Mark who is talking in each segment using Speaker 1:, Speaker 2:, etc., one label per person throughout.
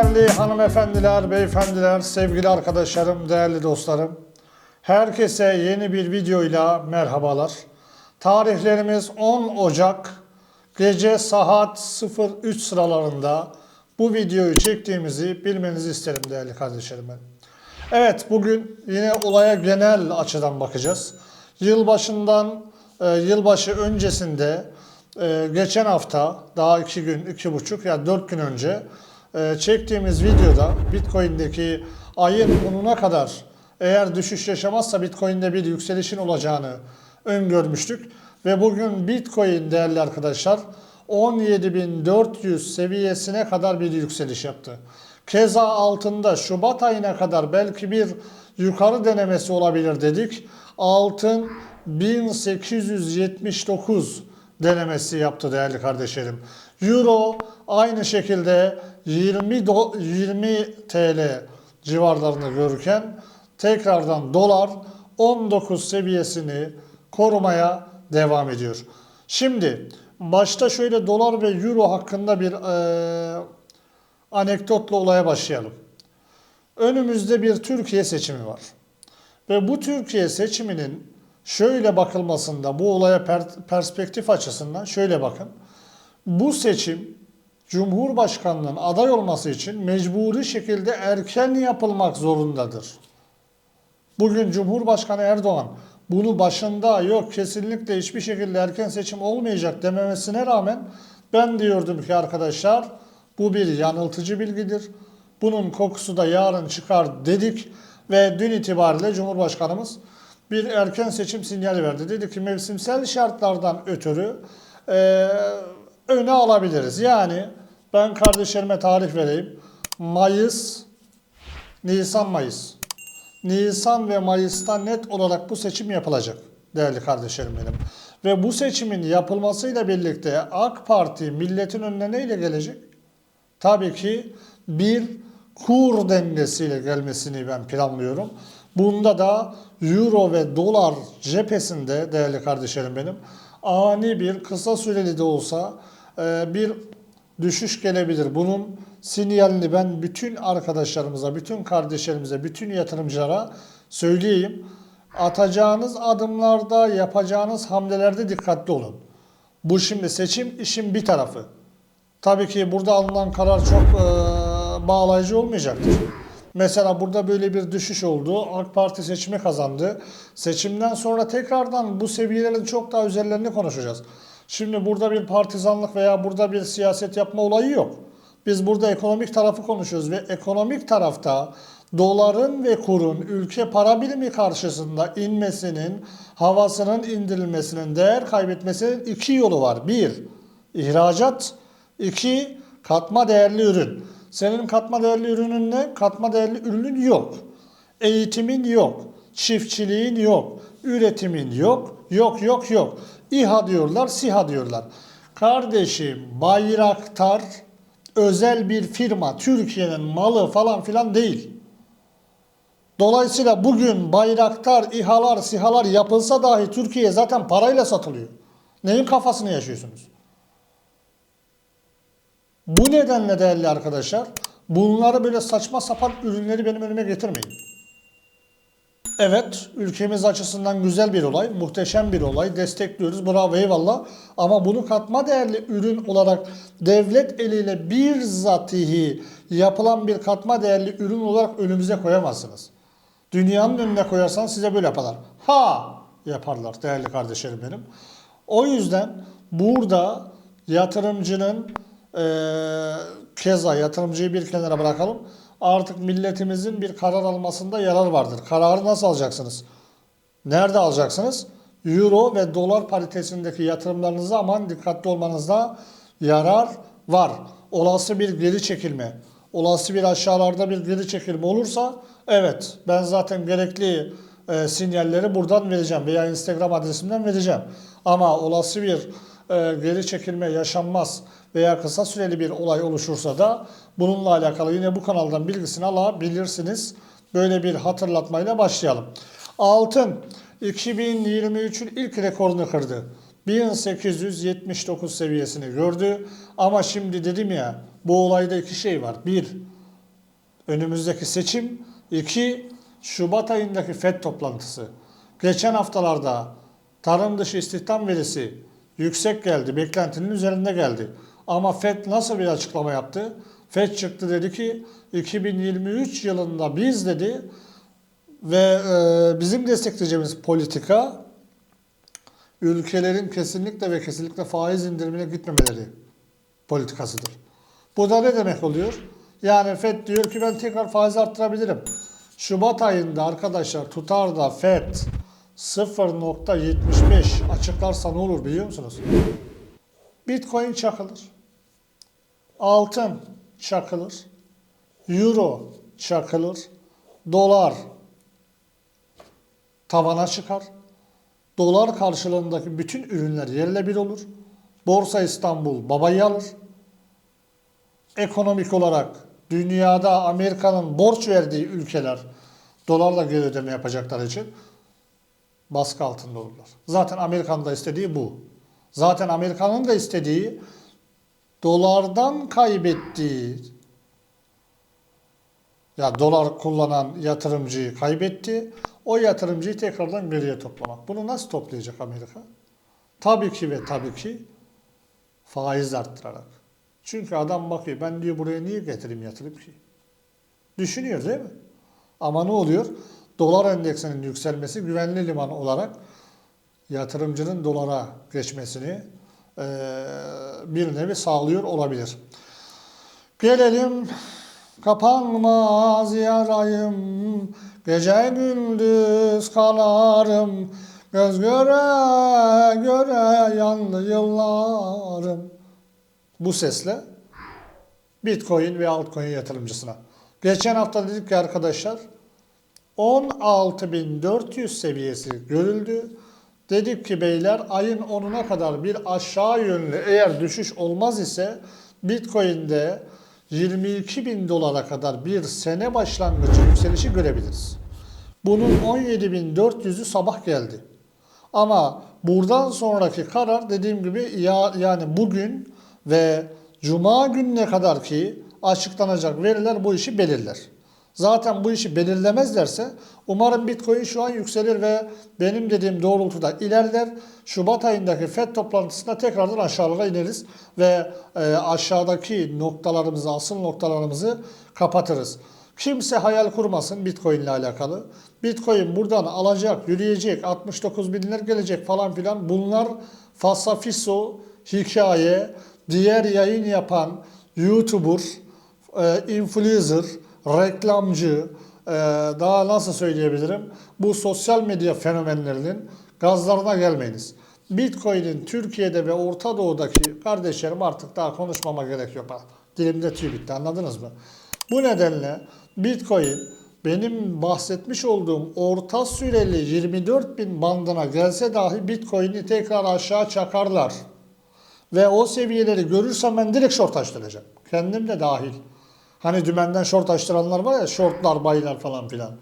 Speaker 1: hanımefendiler, beyefendiler, sevgili arkadaşlarım, değerli dostlarım. Herkese yeni bir videoyla merhabalar. Tarihlerimiz 10 Ocak gece saat 03 sıralarında bu videoyu çektiğimizi bilmenizi isterim değerli kardeşlerim. Evet bugün yine olaya genel açıdan bakacağız. Yılbaşından, e, yılbaşı öncesinde e, geçen hafta daha iki gün, iki buçuk ya dört gün önce çektiğimiz videoda Bitcoin'deki ayın 10'una kadar eğer düşüş yaşamazsa Bitcoin'de bir yükselişin olacağını öngörmüştük. Ve bugün Bitcoin değerli arkadaşlar 17.400 seviyesine kadar bir yükseliş yaptı. Keza altında Şubat ayına kadar belki bir yukarı denemesi olabilir dedik. Altın 1879 denemesi yaptı değerli kardeşlerim. Euro aynı şekilde 20 do, 20 TL civarlarını görürken tekrardan dolar 19 seviyesini korumaya devam ediyor. Şimdi başta şöyle dolar ve euro hakkında bir eee anekdotla olaya başlayalım. Önümüzde bir Türkiye seçimi var. Ve bu Türkiye seçiminin şöyle bakılmasında, bu olaya per- perspektif açısından şöyle bakın. Bu seçim Cumhurbaşkanlığının aday olması için mecburi şekilde erken yapılmak zorundadır. Bugün Cumhurbaşkanı Erdoğan bunu başında yok kesinlikle hiçbir şekilde erken seçim olmayacak dememesine rağmen ben diyordum ki arkadaşlar bu bir yanıltıcı bilgidir. Bunun kokusu da yarın çıkar dedik ve dün itibariyle Cumhurbaşkanımız bir erken seçim sinyali verdi. Dedi ki mevsimsel şartlardan ötürü eee öne alabiliriz. Yani ben kardeşlerime tarih vereyim. Mayıs, Nisan-Mayıs. Nisan ve Mayıs'ta net olarak bu seçim yapılacak değerli kardeşlerim benim. Ve bu seçimin yapılmasıyla birlikte AK Parti milletin önüne neyle gelecek? Tabii ki bir kur dengesiyle gelmesini ben planlıyorum. Bunda da euro ve dolar cephesinde değerli kardeşlerim benim ani bir kısa süreli de olsa bir düşüş gelebilir. Bunun sinyalini ben bütün arkadaşlarımıza, bütün kardeşlerimize, bütün yatırımcılara söyleyeyim. Atacağınız adımlarda, yapacağınız hamlelerde dikkatli olun. Bu şimdi seçim işin bir tarafı. Tabii ki burada alınan karar çok e, bağlayıcı olmayacaktır. Mesela burada böyle bir düşüş oldu. AK Parti seçimi kazandı. Seçimden sonra tekrardan bu seviyelerin çok daha üzerlerini konuşacağız. Şimdi burada bir partizanlık veya burada bir siyaset yapma olayı yok. Biz burada ekonomik tarafı konuşuyoruz ve ekonomik tarafta doların ve kurun ülke para birimi karşısında inmesinin, havasının indirilmesinin, değer kaybetmesinin iki yolu var. Bir, ihracat. iki katma değerli ürün. Senin katma değerli ürünün ne? Katma değerli ürünün yok. Eğitimin yok. Çiftçiliğin yok. Üretimin yok. Yok yok yok. İHA diyorlar, SİHA diyorlar. Kardeşim Bayraktar özel bir firma. Türkiye'nin malı falan filan değil. Dolayısıyla bugün Bayraktar, İHA'lar, SİHA'lar yapılsa dahi Türkiye zaten parayla satılıyor. Neyin kafasını yaşıyorsunuz? Bu nedenle değerli arkadaşlar bunları böyle saçma sapan ürünleri benim önüme getirmeyin. Evet, ülkemiz açısından güzel bir olay, muhteşem bir olay. Destekliyoruz, bravo eyvallah. Ama bunu katma değerli ürün olarak devlet eliyle bir zatihi yapılan bir katma değerli ürün olarak önümüze koyamazsınız. Dünyanın önüne koyarsan size böyle yaparlar. Ha yaparlar değerli kardeşlerim benim. O yüzden burada yatırımcının eee keza yatırımcıyı bir kenara bırakalım. Artık milletimizin bir karar almasında yarar vardır. Kararı nasıl alacaksınız? Nerede alacaksınız? Euro ve dolar paritesindeki yatırımlarınıza aman dikkatli olmanızda yarar var. Olası bir geri çekilme, olası bir aşağılarda bir geri çekilme olursa evet ben zaten gerekli e, sinyalleri buradan vereceğim veya Instagram adresimden vereceğim. Ama olası bir e, geri çekilme yaşanmaz veya kısa süreli bir olay oluşursa da bununla alakalı yine bu kanaldan bilgisini alabilirsiniz. Böyle bir hatırlatmayla başlayalım. Altın 2023'ün ilk rekorunu kırdı. 1879 seviyesini gördü. Ama şimdi dedim ya bu olayda iki şey var. Bir, önümüzdeki seçim, iki Şubat ayındaki FED toplantısı. Geçen haftalarda tarım dışı istihdam verisi yüksek geldi, beklentinin üzerinde geldi. Ama FED nasıl bir açıklama yaptı? FED çıktı dedi ki 2023 yılında biz dedi ve e, bizim destekleyeceğimiz politika ülkelerin kesinlikle ve kesinlikle faiz indirimine gitmemeleri politikasıdır. Bu da ne demek oluyor? Yani FED diyor ki ben tekrar faiz arttırabilirim. Şubat ayında arkadaşlar tutar da FED 0.75 açıklarsa ne olur biliyor musunuz? Bitcoin çakılır. Altın çakılır. Euro çakılır. Dolar tavana çıkar. Dolar karşılığındaki bütün ürünler yerle bir olur. Borsa İstanbul babayı alır. Ekonomik olarak dünyada Amerika'nın borç verdiği ülkeler dolarla geri ödeme yapacaklar için baskı altında olurlar. Zaten Amerika'nın da istediği bu. Zaten Amerika'nın da istediği dolardan kaybettiği ya dolar kullanan yatırımcıyı kaybetti. O yatırımcıyı tekrardan geriye toplamak. Bunu nasıl toplayacak Amerika? Tabii ki ve tabii ki faiz arttırarak. Çünkü adam bakıyor ben diyor buraya niye getireyim yatırım ki? Düşünüyor değil mi? Ama ne oluyor? Dolar endeksinin yükselmesi güvenli liman olarak yatırımcının dolara geçmesini bir nevi sağlıyor olabilir. Gelelim kapanmaz yarayım Gece gündüz kanarım Göz göre göre yandı yıllarım Bu sesle Bitcoin ve altcoin yatırımcısına. Geçen hafta dedik ki arkadaşlar 16.400 seviyesi görüldü. Dedik ki beyler ayın 10'una kadar bir aşağı yönlü eğer düşüş olmaz ise Bitcoin'de 22 bin dolara kadar bir sene başlangıcı yükselişi görebiliriz. Bunun 17.400'ü sabah geldi. Ama buradan sonraki karar dediğim gibi ya, yani bugün ve cuma gününe kadar ki açıklanacak veriler bu işi belirler. Zaten bu işi belirlemezlerse umarım Bitcoin şu an yükselir ve benim dediğim doğrultuda ilerler. Şubat ayındaki FED toplantısında tekrardan aşağılara ineriz ve e, aşağıdaki noktalarımızı, asıl noktalarımızı kapatırız. Kimse hayal kurmasın Bitcoin ile alakalı. Bitcoin buradan alacak, yürüyecek, 69 binler gelecek falan filan. Bunlar fasafiso, hikaye, diğer yayın yapan YouTuber, e, influencer, reklamcı, daha nasıl söyleyebilirim? Bu sosyal medya fenomenlerinin gazlarına gelmeyiniz. Bitcoin'in Türkiye'de ve Orta Doğu'daki kardeşlerim artık daha konuşmama gerek yok. Dilimde tüy bitti anladınız mı? Bu nedenle Bitcoin benim bahsetmiş olduğum orta süreli 24 bin bandına gelse dahi Bitcoin'i tekrar aşağı çakarlar. Ve o seviyeleri görürsem ben direkt short açtıracağım. Kendim de dahil. Hani dümenden short açtıranlar var ya shortlar baylar falan filan.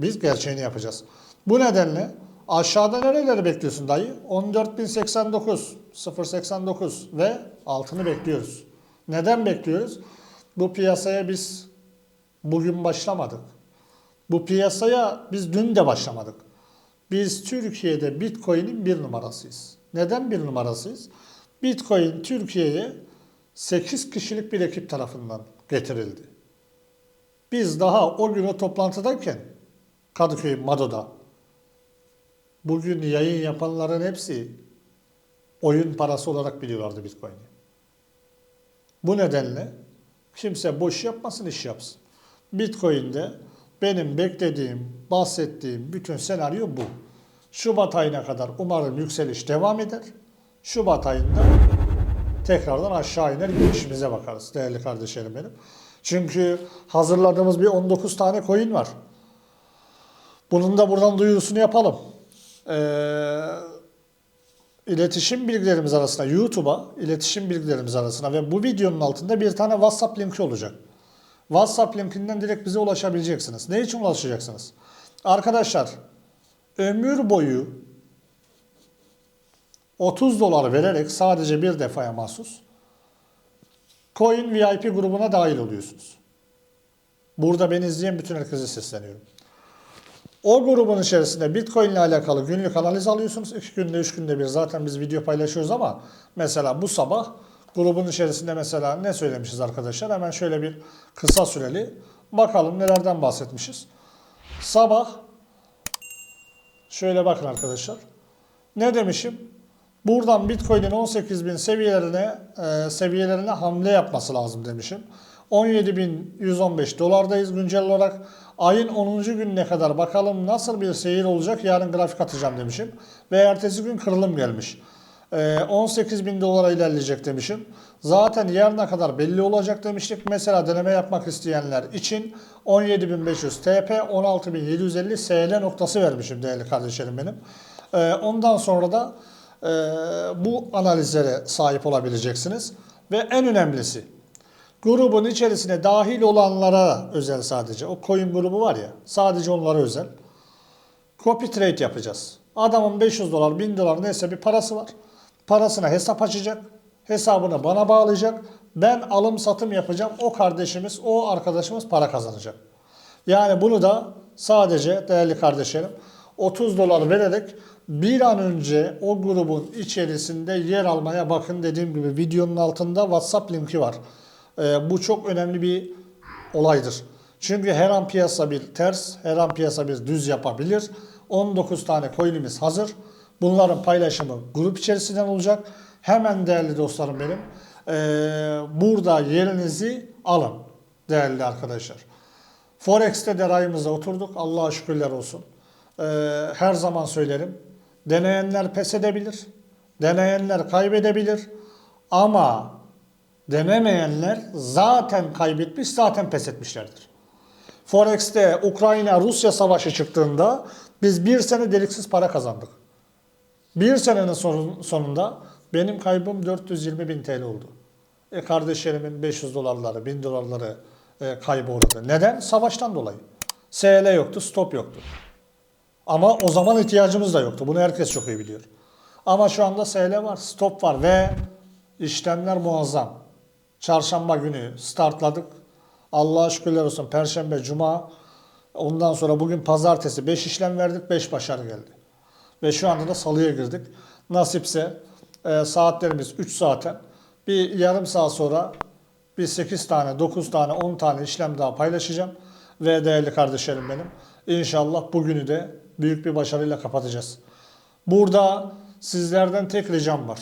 Speaker 1: Biz gerçeğini yapacağız. Bu nedenle aşağıda nereleri bekliyorsun dayı? 14.089, 0.89 ve altını bekliyoruz. Neden bekliyoruz? Bu piyasaya biz bugün başlamadık. Bu piyasaya biz dün de başlamadık. Biz Türkiye'de Bitcoin'in bir numarasıyız. Neden bir numarasıyız? Bitcoin Türkiye'ye 8 kişilik bir ekip tarafından getirildi. Biz daha o gün o toplantıdayken Kadıköy Mado'da bugün yayın yapanların hepsi oyun parası olarak biliyorlardı Bitcoin'i. Bu nedenle kimse boş yapmasın iş yapsın. Bitcoin'de benim beklediğim, bahsettiğim bütün senaryo bu. Şubat ayına kadar umarım yükseliş devam eder. Şubat ayında tekrardan aşağı iner işimize bakarız değerli kardeşlerim benim. Çünkü hazırladığımız bir 19 tane coin var. Bunun da buradan duyurusunu yapalım. Ee, iletişim bilgilerimiz arasına YouTube'a iletişim bilgilerimiz arasına ve bu videonun altında bir tane WhatsApp linki olacak. WhatsApp linkinden direkt bize ulaşabileceksiniz. Ne için ulaşacaksınız? Arkadaşlar ömür boyu 30 dolar vererek sadece bir defaya mahsus Coin VIP grubuna dahil oluyorsunuz. Burada beni izleyen bütün herkese sesleniyorum. O grubun içerisinde Bitcoin ile alakalı günlük analiz alıyorsunuz. 2 günde 3 günde bir zaten biz video paylaşıyoruz ama mesela bu sabah grubun içerisinde mesela ne söylemişiz arkadaşlar? Hemen şöyle bir kısa süreli bakalım nelerden bahsetmişiz. Sabah şöyle bakın arkadaşlar. Ne demişim? Buradan Bitcoin'in 18.000 seviyelerine e, seviyelerine hamle yapması lazım demişim. 17.115 dolardayız güncel olarak. Ayın 10. gününe kadar bakalım nasıl bir seyir olacak yarın grafik atacağım demişim. Ve ertesi gün kırılım gelmiş. E, 18.000 dolara ilerleyecek demişim. Zaten yarına kadar belli olacak demiştik. Mesela deneme yapmak isteyenler için 17.500 TP 16.750 SL noktası vermişim değerli kardeşlerim benim. E, ondan sonra da e, bu analizlere sahip olabileceksiniz. Ve en önemlisi grubun içerisine dahil olanlara özel sadece. O coin grubu var ya sadece onlara özel. Copy trade yapacağız. Adamın 500 dolar 1000 dolar neyse bir parası var. Parasına hesap açacak. Hesabını bana bağlayacak. Ben alım satım yapacağım. O kardeşimiz, o arkadaşımız para kazanacak. Yani bunu da sadece değerli kardeşlerim 30 dolar vererek bir an önce o grubun içerisinde yer almaya bakın dediğim gibi videonun altında WhatsApp linki var. Ee, bu çok önemli bir olaydır. Çünkü her an piyasa bir ters, her an piyasa bir düz yapabilir. 19 tane coin'imiz hazır. Bunların paylaşımı grup içerisinden olacak. Hemen değerli dostlarım benim. ee, burada yerinizi alın değerli arkadaşlar. Forex'te de rayımıza oturduk. Allah'a şükürler olsun. Ee, her zaman söylerim. Deneyenler pes edebilir. Deneyenler kaybedebilir. Ama denemeyenler zaten kaybetmiş, zaten pes etmişlerdir. Forex'te Ukrayna-Rusya savaşı çıktığında biz bir sene deliksiz para kazandık. Bir senenin sonun- sonunda benim kaybım 420 bin TL oldu. E kardeşlerimin 500 dolarları, 1000 dolarları e, kaybı uğradı. Neden? Savaştan dolayı. SL yoktu, stop yoktu. Ama o zaman ihtiyacımız da yoktu. Bunu herkes çok iyi biliyor. Ama şu anda SL var, stop var ve işlemler muazzam. Çarşamba günü startladık. Allah'a şükürler olsun. Perşembe, Cuma, ondan sonra bugün pazartesi 5 işlem verdik, 5 başarı geldi. Ve şu anda da salıya girdik. Nasipse e, saatlerimiz 3 zaten. Bir yarım saat sonra bir 8 tane, 9 tane, 10 tane işlem daha paylaşacağım. Ve değerli kardeşlerim benim. İnşallah bugünü de büyük bir başarıyla kapatacağız. Burada sizlerden tek ricam var.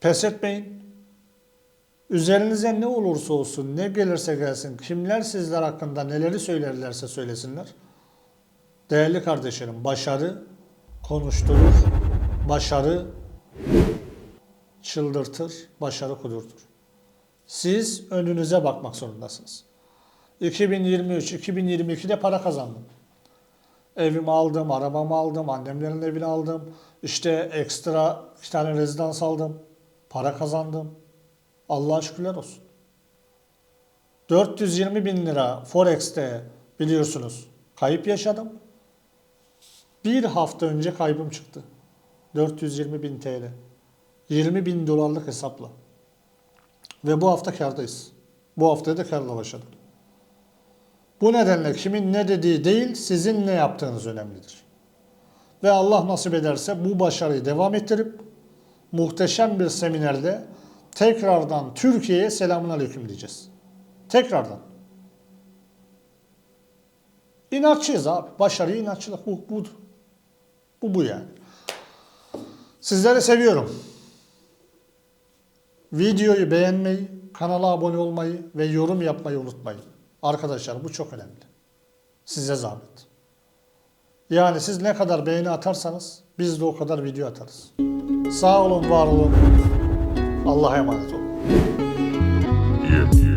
Speaker 1: Pes etmeyin. Üzerinize ne olursa olsun, ne gelirse gelsin, kimler sizler hakkında neleri söylerlerse söylesinler. Değerli kardeşlerim, başarı konuşturur, başarı çıldırtır, başarı kudurtur. Siz önünüze bakmak zorundasınız. 2023, 2022'de para kazandım. Evimi aldım, arabamı aldım, annemlerin evini aldım. İşte ekstra iki tane rezidans aldım. Para kazandım. Allah'a şükürler olsun. 420 bin lira Forex'te biliyorsunuz kayıp yaşadım. Bir hafta önce kaybım çıktı. 420 bin TL. 20 bin dolarlık hesapla. Ve bu hafta kardayız. Bu haftaya da karla başladık. Bu nedenle kimin ne dediği değil, sizin ne yaptığınız önemlidir. Ve Allah nasip ederse bu başarıyı devam ettirip muhteşem bir seminerde tekrardan Türkiye'ye selamun aleyküm diyeceğiz. Tekrardan. İnatçıyız abi. Başarı inatçılık bu, bu. Bu bu yani. Sizleri seviyorum. Videoyu beğenmeyi, kanala abone olmayı ve yorum yapmayı unutmayın. Arkadaşlar bu çok önemli. Size zahmet. Yani siz ne kadar beğeni atarsanız biz de o kadar video atarız. Sağ olun, var olun. Allah'a emanet olun.
Speaker 2: Yeah, yeah.